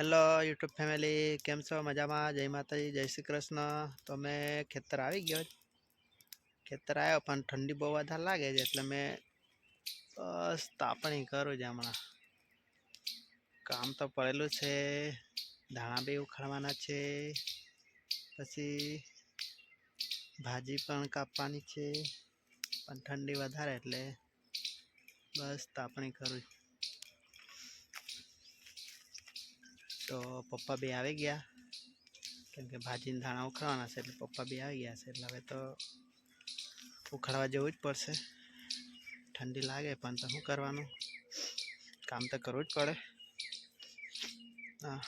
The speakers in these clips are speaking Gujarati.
Hello, YouTube family. કેમ છો? મજામાં? જય માતાજી, જય શ્રી કૃષ્ણ. તો મેં ખેતર આવી ગયો ખેતર આવ્યો, પણ ઠંડી બહુ વધારે લાગે છે, એટલે મેં બસ તાપણી કરું છે હમણાં. કામ તો પડેલું છે. ધાણા બી ઉખાડવાના છે. પછી ભાજી પણ કાપવાની છે. પણ ઠંડી વધારે, એટલે બસ તાપણી કરું છું. તો પપ્પા બી આવી ગયા. કેમ કે ભાજીને ધાણા ઉખાડવાના છે એટલે પપ્પા બી આવી ગયા છે. એટલે હવે તો ઉખાડવા જવું જ પડશે. ઠંડી લાગે પણ તો શું કરવાનું? કામ તો કરવું જ પડે. હા.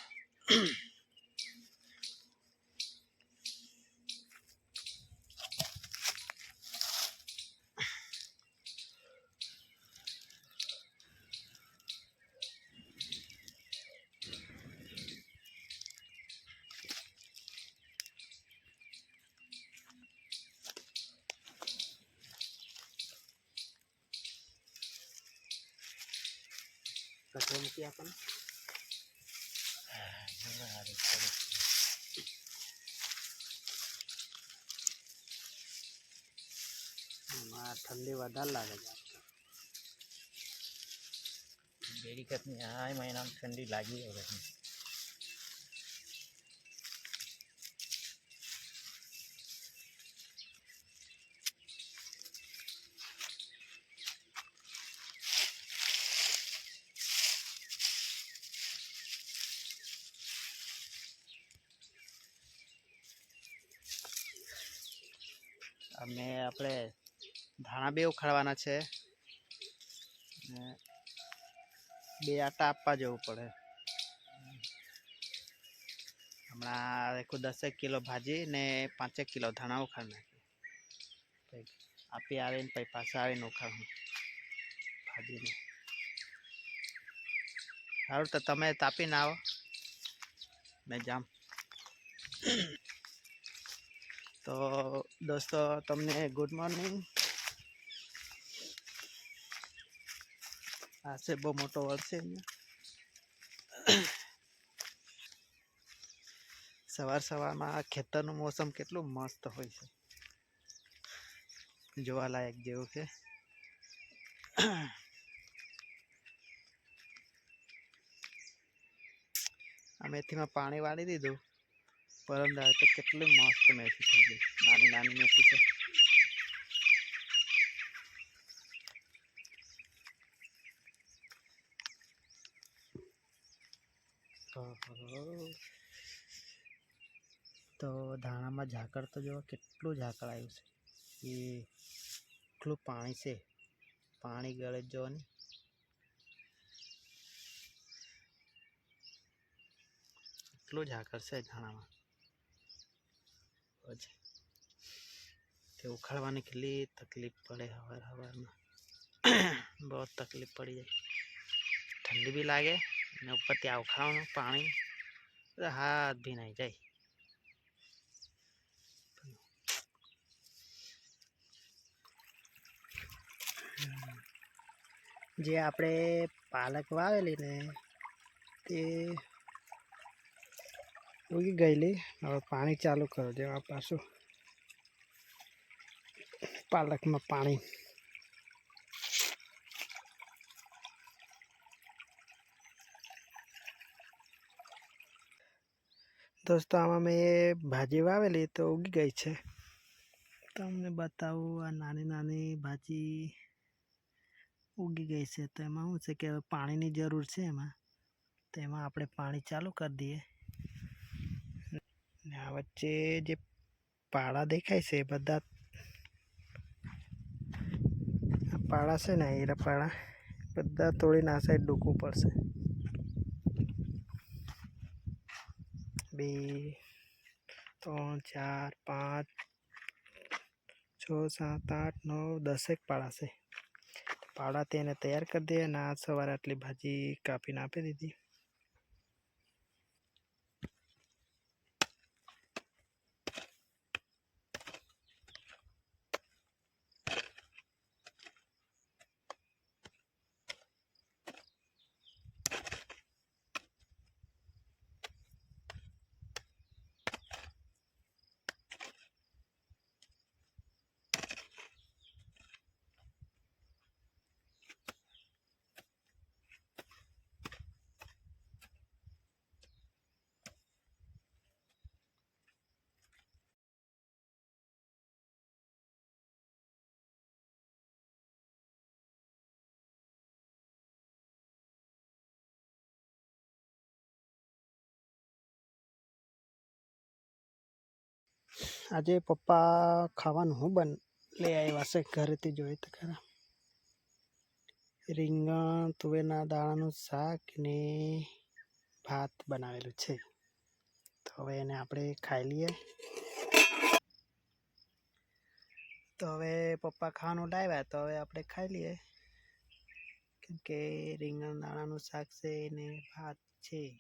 કચરો મૂકી આપણને ઠંડી વધારે લાગે છે બેડી કતની આ મહિનામાં ઠંડી લાગી હવે અમે આપણે ધાણા બે ઉખાડવાના છે. બે આટા આપવા જવું પડે. હમણાં એક દસેક કિલો ભાજી ને પાંચેક કિલો ધાણા ઉખાડ નાખી આપી આવીને પછી પાછા આવીને ઉખાડું ભાજીને. સારું તો તમે તાપીને આવો. મેં જામ તો દોસ્તો, તમને ગુડ મોર્નિંગ આ છે બહુ મોટો અહીંયા. સવાર સવારમાં ખેતરનું મોસમ કેટલું મસ્ત હોય છે. જોવાલાયક જેવું છે. આ મેથીમાં પાણી વાળી દીધું. પરમ દાડે તો કેટલી મસ્ત મેથી થઈ ગઈ. નાની નાની મેથી છે. તો ધાણામાં ઝાકળ તો જો કેટલું ઝાકળ આવ્યું છે. એ એટલું પાણી છે. પાણી ગળે જ જો ને. એટલું ઝાકળ છે ધાણામાં. પછી તે ઉખાડવાની કેટલી તકલીફ પડે હવાર હવારમાં. બહુ તકલીફ પડી જાય. ઠંડી બી લાગે ને ઉપરથી આ ઉખાડવાનું પાણી તો હાથ ભીનાઈ જાય. જે આપણે પાલક વાવેલી ને તે ઉગી ગયેલી. હવે પાણી ચાલુ કરો દેવા પાછું. પાલકમાં પાણી. દોસ્તો, આમાં મેં ભાજી વાવેલી તો ઉગી ગઈ છે. તમને બતાવું, આ નાની નાની ભાજી ઉગી ગઈ છે. તો એમાં શું છે કે પાણીની જરૂર છે એમાં. તો એમાં આપણે પાણી ચાલુ કરી દઈએ. આ વચ્ચે જે પાળા દેખાય છે એ બધા આ પાળા છે ને હીરા પાળા બધા તોડીને આ સાઈડ ડૂકવું પડશે બે ત્રણ ચાર પાંચ છ સાત આઠ નવ દસેક પાળા છે પાડા તેને તૈયાર કરી દઈએ અને આ સવારે આટલી ભાજી કાપીને આપી દીધી આજે પપ્પા ખાવાનું હું બન લઈ આવ્યા છે ઘરેથી જોઈએ તો ખરા. રીંગણ, તુવેરના દાણાનું શાક ને ભાત બનાવેલું છે. તો હવે એને આપણે ખાઈ લઈએ. તો હવે પપ્પા ખાવાનું લાવ્યા તો હવે આપણે ખાઈ લઈએ. કેમ કે રીંગણ, દાણાનું શાક છે ને ભાત છે.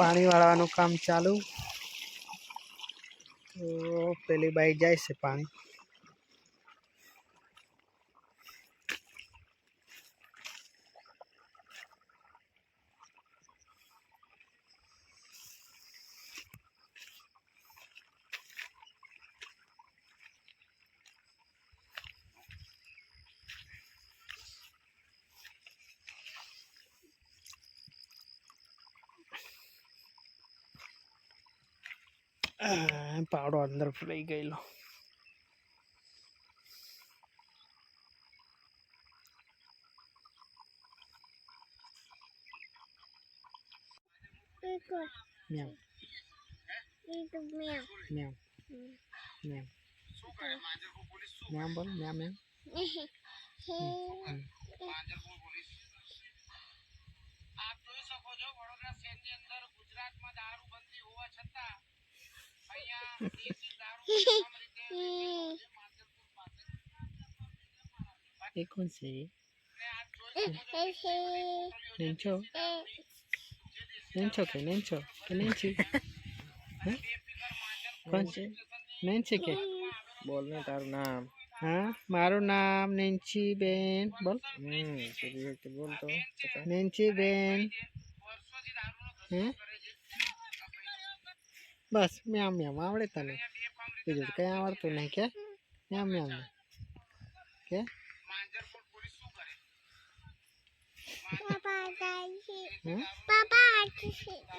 પાણી વાળવાનું કામ ચાલુ. તો પેલી બાઈ જાય છે પાણી. પાવડો અંદર ફૂલાઈ ગયેલો. મ્યાઉ મ્યાઉ મ્યાઉ મ્યામ બોલ મ્યામ મ્યામ હમ. એ કોણ છે નેન્ચો નેન્ચો કે નેન્ચો કે નેન્ચી હે? કોણ છે નેન્ચી કે બોલ ને તારું નામ હા મારું નામ નેન્ચી બેન બોલ બોલ તો. નેન્ચી બેન હે બસ, મ્યામ મ્યામ. આવડે તને? બીજું કંઈ આવડતું નહીં, કે? મ્યામ મ્યામ કે?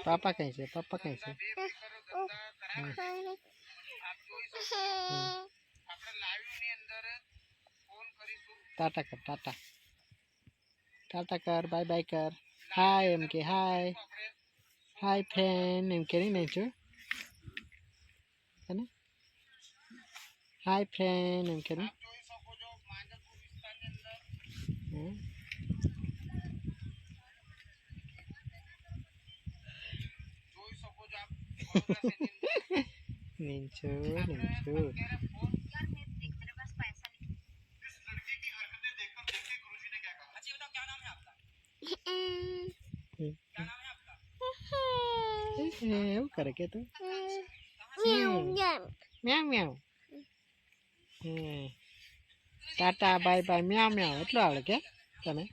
પાપા કઈ છે? પાપા કઈ છે? ટાટા કર, ટાટા. ટાટા કર, બાય બાય કર. હાય, એમ કે, હાય. હાય, ફ્રેન્ડ, એમ કે નહીં છું હે ને હાય ફ્રેન્ડ એમ કે નહીં હમ. નીચો નીચો એવું કરે કે તું meow meow hmm. Tata bye bye meow meow. એટલું આવડે કે તને